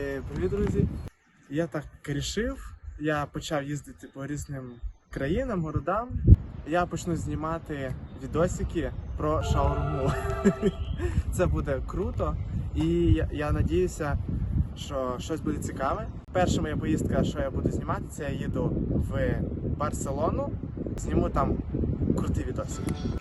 Привіт, друзі! Я так рішив. Я почав їздити по різним країнам, городам. Я почну знімати відосики про шаурму. Це буде круто, і я, надіюся, що щось буде цікаве. Перша моя поїздка, що я буду знімати, це я їду в Барселону. Зніму там круті відосики.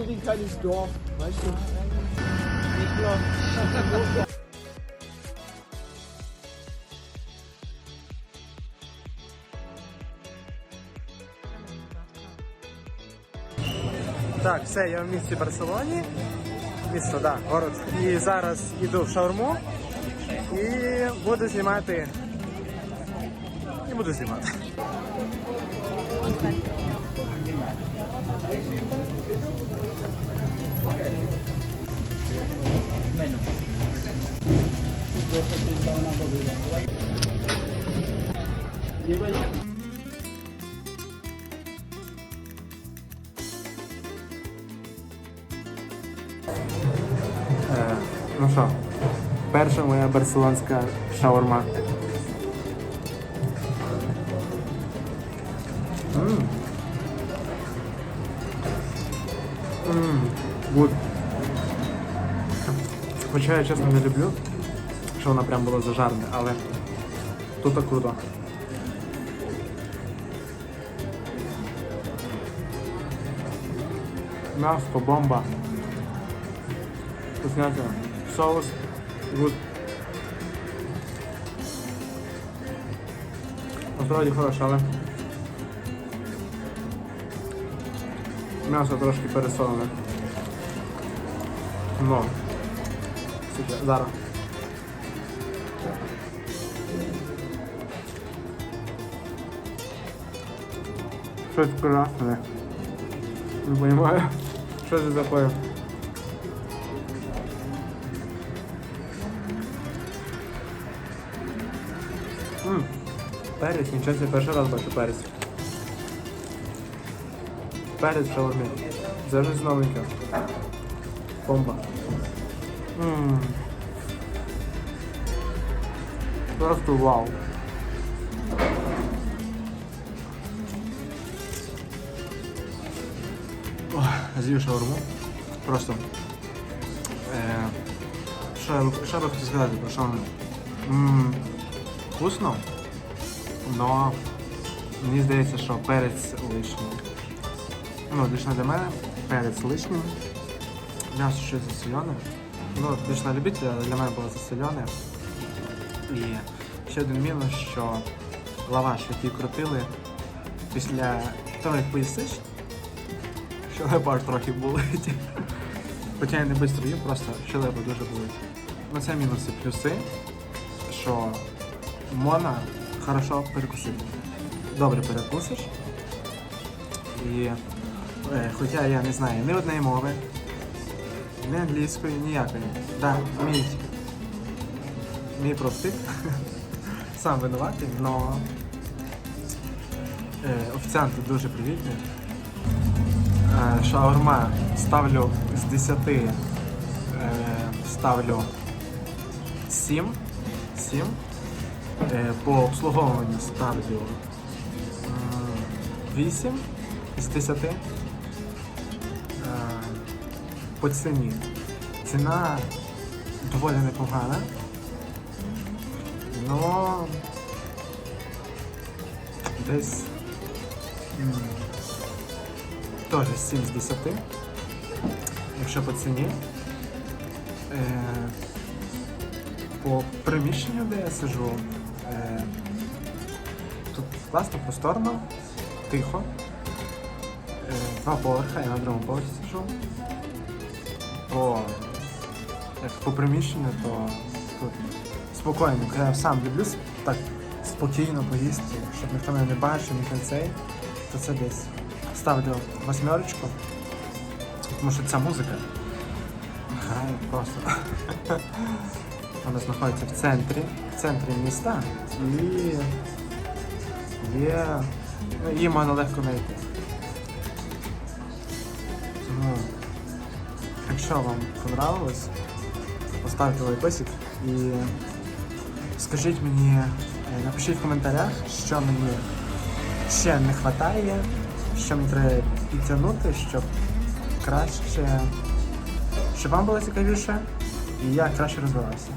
So wie ein kleines Dorf, weißt du? Так, все, я в місті Барселоні. Місто, да, город. І зараз йду в шаурму і буду знімати. І буду знімати. Е, ну що, перша моя барселонська шаурма. Мм. Мм, Good. Хоча я чесно не люблю, що вона прям була зажарна, але тут так круто. М'ясо, бомба. Вкуснятина. Соус. Гуд. Насправді хороше, але м'ясо трошки пересолене. Ну. Зараз. Щось красне. Не понимаю, що це таке. Перець, нічого себе, перший раз бачу перець. В шаурмі. Це щось новеньке. Бомба. М. Просто вау. Ох, З'їв шаурму. Просто. Е, що, я- що я би хотів сказати про шаурму? М, Вкусно, но мені здається, що перець лишній. Ну, лично для мене перець лишній. М'ясо щось засолене. Ну, лично любителя, але для мене було засолене. І ще один мінус, що лаваш, який крутили після того, як поїсиш, щелепа аж трохи болить. Хоча я не швидко їм, просто щелепа дуже болить. Ну це мінуси. Плюси, що можна хорошо перекусити. Добре перекусиш. І е, хоча я не знаю ні одної мови, ні англійської, ніякої. Да, мій, мій профтик. Сам винуватий, але е, офіціанти дуже привітні. Е, шаурма ставлю з 10 е, ставлю 7. 7. Е, По обслуговуванню ставлю м, 8 з 10. Е, По ціні. Ціна доволі непогана. Но десь теж 7 з 10. Якщо по ціні. Е, по приміщенню, де я сижу, е, тут класно, просторно, тихо. два поверха, я на другому поверсі сижу. О, як по приміщенню, то тут спокійно. Я сам люблю так спокійно поїсти, щоб ніхто мене не бачив, ніхто цей, то це десь ставлю восьмерочку, тому що ця музика грає просто. Вона знаходиться в центрі, в центрі міста і є. Її можна легко знайти. Тому, якщо вам понравилось, поставте лайкосик і скажіть мені, е, напишіть в коментарях, що мені ще не вистачає, що мені треба підтягнути, щоб краще, щоб вам було цікавіше і я краще розвивався.